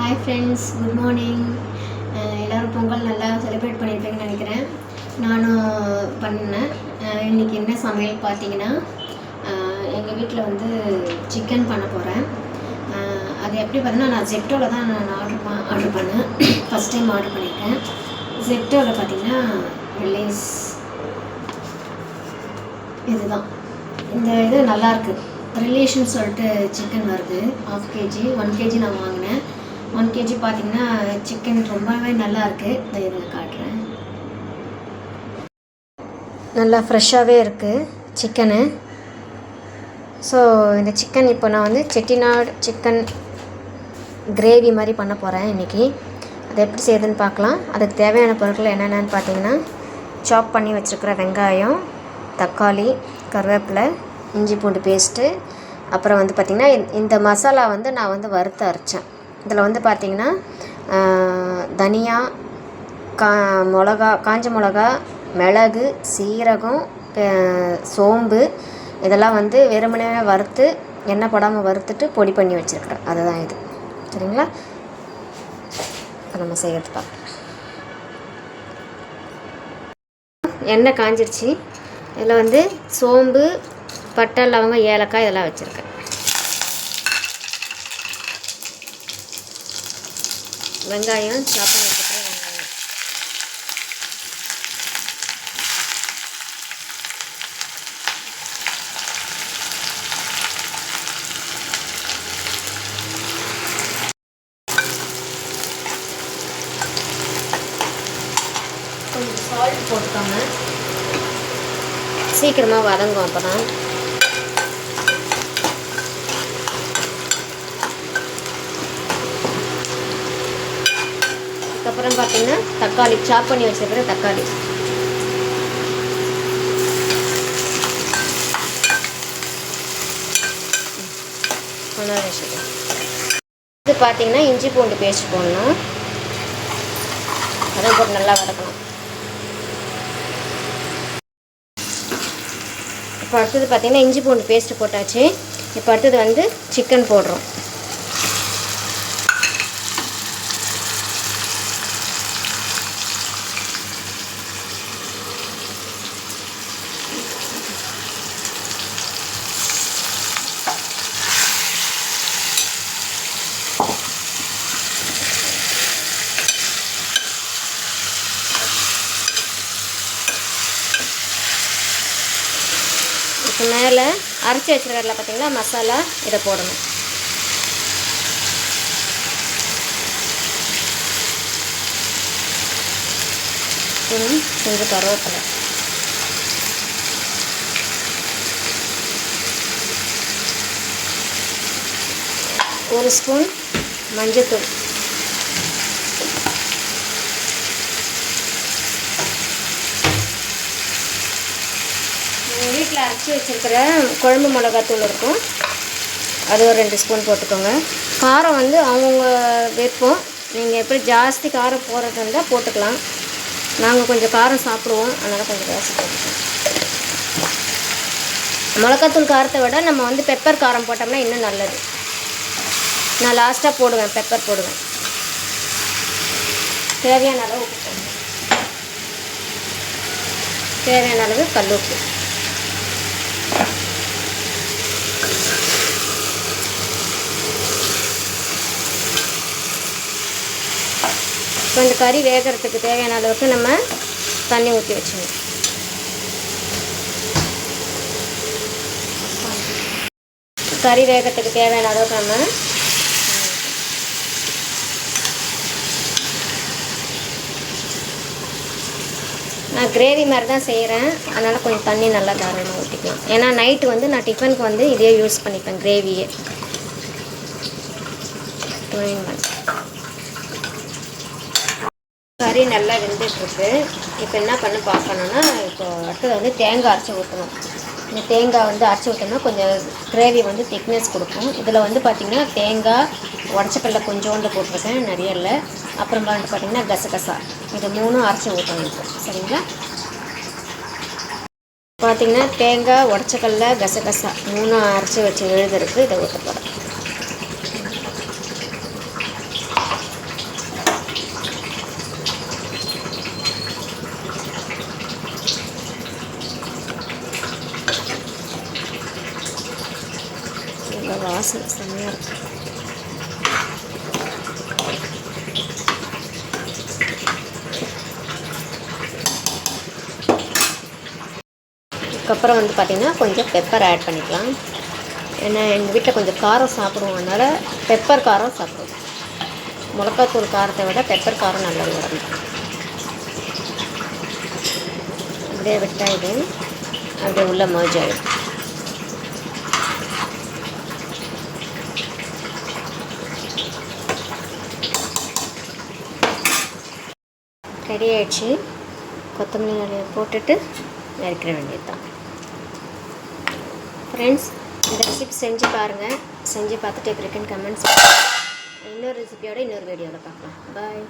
Hi friends good morning எல்லோரும் பொங்கல் நல்லா celebrate பண்ணியிருப்பீங்கன்னு நினைக்கிறேன். நானும் பண்ணேன் இன்றைக்கி என்ன சமையல் பார்த்தீங்கன்னா எங்கள் வீட்டில் வந்து சிக்கன் பண்ண போகிறேன் அது எப்படி பார்த்தீங்கன்னா நான் ஜெப்டோவில் தான் நான் ஆர்டர் ப ஆர்டர் பண்ணேன். ஃபஸ்ட் டைம் ஆர்டர் பண்ணியிருக்கேன் ஜெப்டோவில் பார்த்தீங்கன்னா ரிலீஸ் இதுதான். இந்த இது நல்லாயிருக்கு ரிலேஷன் சொல்லிட்டு சிக்கன் வருது. ஆஃப் கேஜி ஒன் கேஜி நான் வாங்கினேன். ஒன் கேஜி பார்த்தீங்கன்னா சிக்கன் ரொம்பவே நல்லா இருக்குது இதை இதில் காட்டுறேன். நல்லா ஃப்ரெஷ்ஷாகவே இருக்குது சிக்கனு ஸோ இந்த சிக்கன் இப்போ நான் வந்து செட்டிநாடு சிக்கன் கிரேவி மாதிரி பண்ண போகிறேன் இன்றைக்கி அது எப்படி செய்யுதுன்னு பார்க்கலாம். அதுக்கு தேவையான பொருட்கள் என்னென்னு பார்த்தீங்கன்னா சாப் பண்ணி வச்சுருக்கிற வெங்காயம் தக்காளி கருவேப்பிலை இஞ்சி பூண்டு பேஸ்ட்டு அப்புறம் வந்து பார்த்திங்கன்னா இந்த மசாலா வந்து நான் வந்து வறுத்து அரைச்சேன். இதில் வந்து பார்த்திங்கன்னா தனியா கா மிளகா காஞ்ச மிளகா மிளகு சீரகம் சோம்பு இதெல்லாம் வந்து வெறுமனே வறுத்து எண்ணெய் போடாமல் வறுத்துட்டு பொடி பண்ணி வச்சுருக்குறேன். அதுதான் இது. சரிங்களா? இப்போ நம்ம செய்கிறது பார்க்கலாம் எண்ணெய் காஞ்சிருச்சு. இதில் வந்து சோம்பு பட்டை லவங்கம் ஏலக்காய் இதெல்லாம் வச்சுருக்கேன். வெங்காயம் சாப் பண்ணி வெங்காயம். கொஞ்சம் சால்ட் போட்டுக்கோங்க. சீக்கிரமாக வதங்கும் அப்போ தான் அதுக்கப்புறம் பார்த்தீங்கன்னா தக்காளி சாப் பண்ணி வச்சிருக்கிற தக்காளி. இது பார்த்தீங்கன்னா இஞ்சி பூண்டு பேஸ்ட் போடணும். அதை போட்டு நல்லா வதக்கணும். இப்போ அடுத்தது பார்த்தீங்கன்னா இஞ்சி பூண்டு பேஸ்ட்டு போட்டாச்சு. இப்போ அடுத்தது வந்து சிக்கன் போடுறோம். இதுக்கு மேலே அரைச்சி வச்சுருக்கிறதுல பார்த்திங்கன்னா மசாலா இதை போடணும். கொஞ்சம் கருவேப்பிலை. ஒரு ஸ்பூன் மஞ்சத்தூள். தூள் வீட்டில் அரைச்சி வச்சுருக்கிற குழம்பு மிளகாத்தூள் இருக்கும். அது ஒரு ரெண்டு ஸ்பூன் போட்டுக்கோங்க. காரம் வந்து அவங்கவுங்க வைப்போம் நீங்கள் எப்படி ஜாஸ்தி காரம் போடுறது இருந்தால் போட்டுக்கலாம். நாங்கள் கொஞ்சம் காரம் சாப்பிடுவோம். அதனால் கொஞ்சம் ஜாஸ்தி போட்டுக்கலாம். மிளகாத்தூள் காரத்தை விட நம்ம வந்து பெப்பர் காரம் போட்டோம்னா இன்னும் நல்லது. நான் லாஸ்ட்டாக போடுவேன். பெப்பர் போடுவேன். தேவையான அளவு உப்பு தேவையான அளவு கல் உப்பு. இப்போ இந்த கறி வேகிறதுக்கு தேவையான அளவுக்கு நம்ம தண்ணி ஊற்றி வச்சுக்கணும் கறி வேகத்துக்கு தேவையான அளவுக்கு நம்ம நான் கிரேவி மாதிரி தான் செய்கிறேன் அதனால் கொஞ்சம் தண்ணி நல்லா தாராளமாக ஊற்றிக்கலாம் ஏன்னா நைட்டு வந்து நான் டிஃபனுக்கு வந்து இதே யூஸ் பண்ணிப்பேன் கிரேவியே கறி நல்லா வெந்துட்டுருக்கு. இப்போ என்ன பண்ண பார்க்கணுன்னா இப்போ அடுத்தது வந்து தேங்காய் அரைச்சி ஊற்றணும் இந்த தேங்காய் வந்து அரைச்சி ஊற்றோம்னா கொஞ்சம் கிரேவி வந்து திக்னஸ் கொடுக்கும். இதில் வந்து பார்த்திங்கன்னா தேங்காய் உடச்சக்கல்ல கொஞ்சோண்டு போட்டிருக்கேன் நிறைய இல்லை. அப்புறம் வந்து பார்த்திங்கன்னா கசகசா. இது மூணும் அரைச்சி ஊற்றணும் சரிங்களா? பார்த்திங்கன்னா தேங்காய் உடச்சக்கல்ல கசகசா மூணும் அரைச்சி வச்சு எழுதுறதுக்கு இதை ஊற்ற போகிறேன் அதுக்கப்புறம் வந்து பார்த்திங்கன்னா கொஞ்சம் பெப்பர் ஆட் பண்ணிக்கலாம். ஏன்னா எங்கள் வீட்டில் கொஞ்சம் காரம் சாப்பிடுவோம். அதனால் பெப்பர் காரம் சாப்பிடுவோம். மிளகாத்தூள் காரத்தை விட பெப்பர் காரம் நல்லது உடம்பு அப்படியே விட்டால் இது அப்படியே உள்ள மர்ஜ் ஆகிடும் ரெடி ஆயிடுச்சு. கொத்தமல்லி நிறைய போட்டுட்டு நறுக்கிற வேண்டியது தான் ஃப்ரெண்ட்ஸ் இந்த ரெசிபி செஞ்சு பாருங்கள் செஞ்சு பார்த்துட்டு எப்படி இருக்குன்னு கமெண்ட்ஸ் இன்னொரு ரெசிபியோட இன்னொரு வீடியோவில் பார்க்கலாம். பாய்